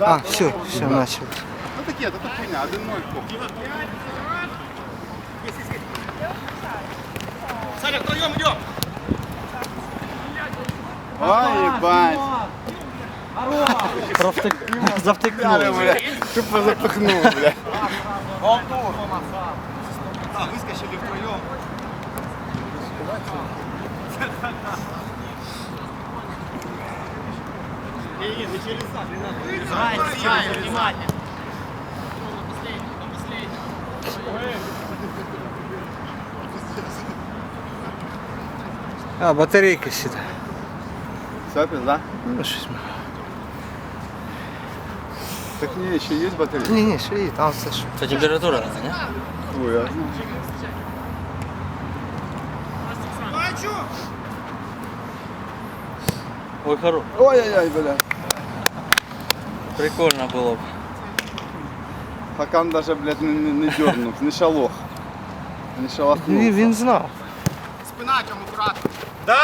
А, все, все, начали. Ну таке, це хуйня, 1-0 поки. Саня, втроем идем! Ой, ебать. Завтикнули. блядь. Тупо запихнув, блядь. Да, выскочили втроем. А, батарейка сюди. Все, пизда? Ну, щось. ми- Так ні, ще є батарея? Ні, ні, ще є, там все ж. Це температура надо, не? Ой, я знаю. Ой, хорош. Ой-ой-ой, блядь. Прикольно було б. Хакан даже, блядь, не, не, не дернув, не шалох. Не шалахнув. Він, він знав. Спина, Тём, аккуратно.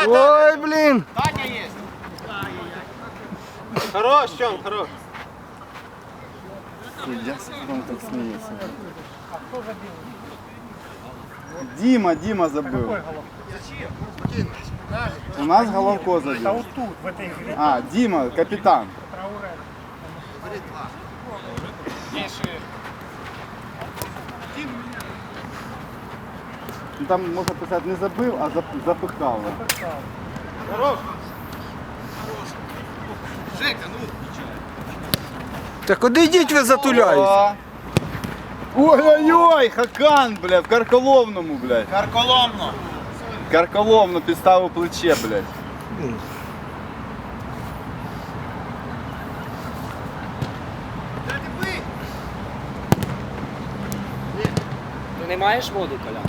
Ой, блін! Даня есть. Хорош, Тём, хорош. Суддя там так сміється. Дима, Дима забив. У нас Головко забив. А, Дима, капітан. Ну, Там можна писати не забив, а зап- запихав. Жека, ну. Так куди йдіть ви затуляєте? О! Ой-ой-ой, Хакан, бля, в карколовному, блядь. Карколомно. Карколовну підставив плече, блядь. Не маєш воду, Коля?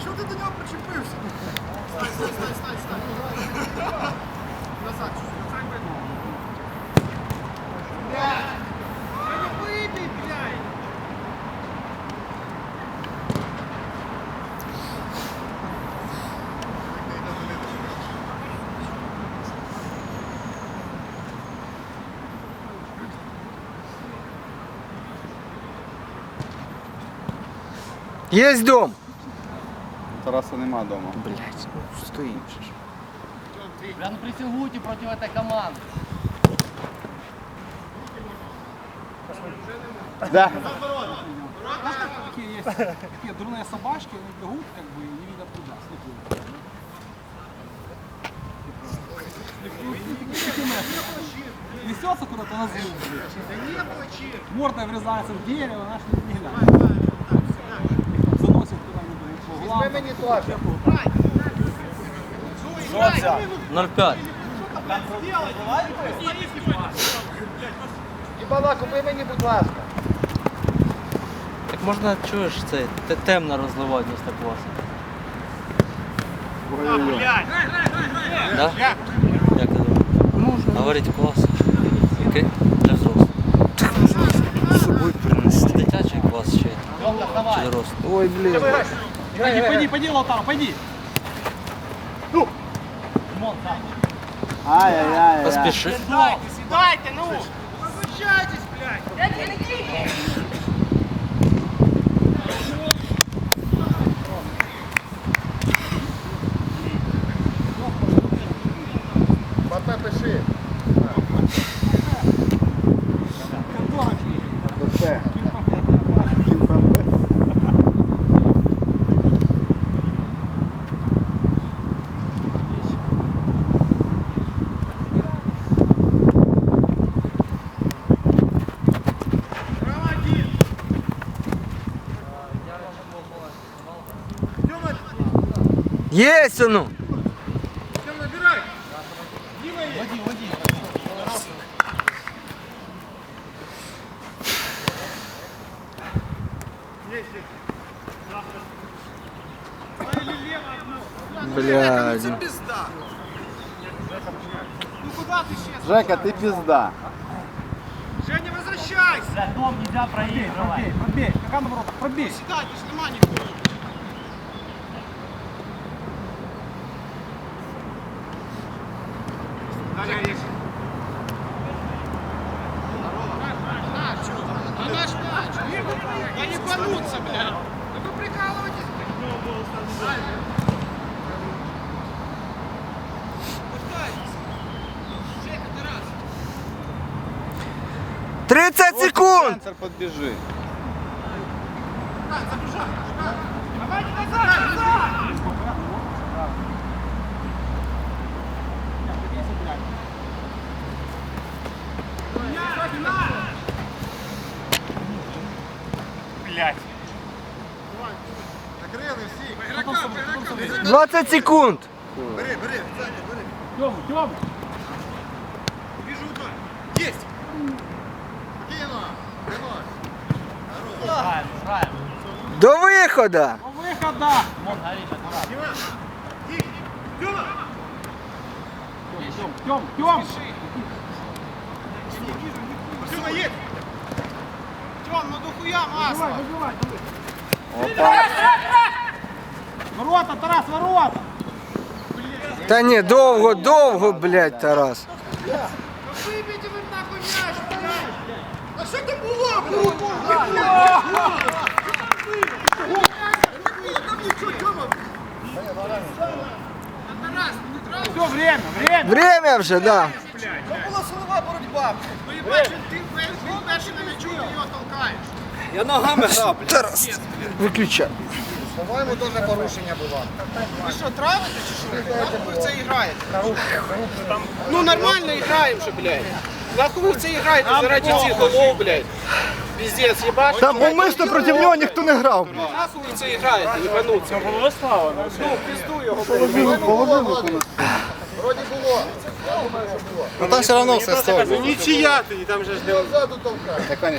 Що ти до нього причепився? Стань, стань, стань, стань, стань. Назад, чуть-чуть. Є дом! Тараса нема вдома. Блять, ну стоїть. же ж. Бля, ну присягуйте проти этой команди. Да. такие есть такие дурные собачки, они бегут как бы и не видят куда. Несется куда-то на зуб, мордой врезается в дерево, наш не глянет. Заносит куда-нибудь по углам. 0,5. Ібала, купи мені, будь ласка. Так можна, чуєш, це те- темно розливати вместо класу. Да? Як ти думаєш? Можна Говорить клас. Який? Для взрослих. з собою принести. Дитячий клас ще. Чи дорослий? Ой, блін. Пойди, пойди, пойди, Лаутаро, пойди. Ай-яй-яй. Поспіши. Сідайте, сідайте, ну! Возвращайтесь, блядь! пиши. Оце. Єсть ну! Тем набирай! Дима есть! Блядь. Пизда! Ну куда ты сейчас? Жека, ти пізда. Женя, возвращайся! Пробей, пробей, пробей. Какая наоборот, пробей. Сідай, ти ж нема нікого. Да ебануться, блядь. Да вы прикалываетесь, блядь. Тридцать секунд! Центр подбежи. Так, назад, назад! всі. 20 секунд. Бери, бери, Саня, бери. Тьому, Тьому. Вижу удар. Есть. Спокійно. Тримай. Граємо, граємо. До виходу. До виходу. Вон горить, аккуратно. Тьома. Тьом, Тьом, Тьом. Тьома, есть. Тьом, ну дохуя Вибивай, масло. вибивай, диви. Опа. Ворота, Тарас, ворота. Та ні, довго, довго, блядь, Тарас. Вибійте ви нахуй м'яч, блядь. А що там було, блядь? Не було. Там нічого, Тьома. Тарас, не треба. Все, время, время. Время вже, да. Ну і бачиш, ти перший на м'ячу, його толкаєш. Я ногами грав, блядь. Виключай. По-моєму, дуже порушення було. Ви що, травите чи що? Нахуй ви в це граєте? Ну нормально граємо же, блядь. Нахуй ви в це граєте заради цих голов, блядь. Піздець, їбаш. Там умисно проти нього ніхто не грав. Нахуй ви в це граєте, їбануться. Ну, пізду його, блядь. Ну там все одно все стоїть. Нічия ти, там же ж не... Так, конечно,